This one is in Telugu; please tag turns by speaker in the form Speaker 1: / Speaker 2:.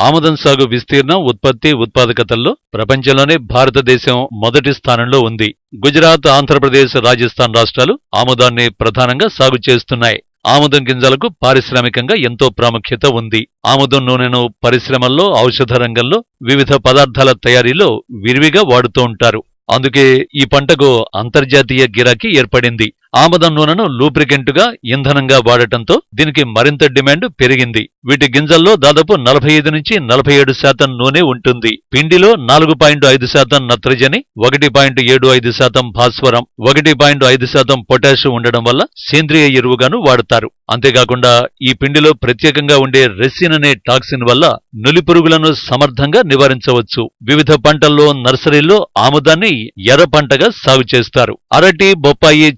Speaker 1: ఆముదం సాగు విస్తీర్ణం ఉత్పత్తి ఉత్పాదకతల్లో ప్రపంచంలోనే భారతదేశం మొదటి స్థానంలో ఉంది. గుజరాత్ ఆంధ్రప్రదేశ్ రాజస్థాన్ రాష్ట్రాలు ఆముదాన్ని ప్రధానంగా సాగు చేస్తున్నాయి. ఆముదం గింజలకు పారిశ్రామికంగా ఎంతో ప్రాముఖ్యత ఉంది. ఆముదం నూనెను పరిశ్రమల్లో ఔషధ రంగంలో వివిధ పదార్థాల తయారీలో విరివిగా వాడుతూ ఉంటారు. అందుకే ఈ పంటకు అంతర్జాతీయ గిరాకీ ఏర్పడింది. ఆముదం నూనెను లూబ్రికెంటుగా ఇంధనంగా వాడటంతో దీనికి మరింత డిమాండ్ పెరిగింది. వీటి గింజల్లో దాదాపు నలభై ఐదు నుంచి నలభై ఏడు శాతం నూనె ఉంటుంది. పిండిలో నాలుగు పాయింట్ ఐదు శాతం నత్రజని ఒకటి పాయింట్ ఏడు ఐదు శాతం భాస్వరం ఒకటి పాయింట్ ఐదు శాతం పొటాషియం ఉండడం వల్ల సేంద్రియ ఎరువుగాను వాడతారు. అంతేకాకుండా ఈ పిండిలో ప్రత్యేకంగా ఉండే రెసిన్ అనే టాక్సిన్ వల్ల నులి పురుగులను సమర్థంగా నివారించవచ్చు. వివిధ పంటల్లో నర్సరీల్లో ఆముదాన్ని ఎర్ర పంటగా సాగు చేస్తారు. అరటి బొప్పాయి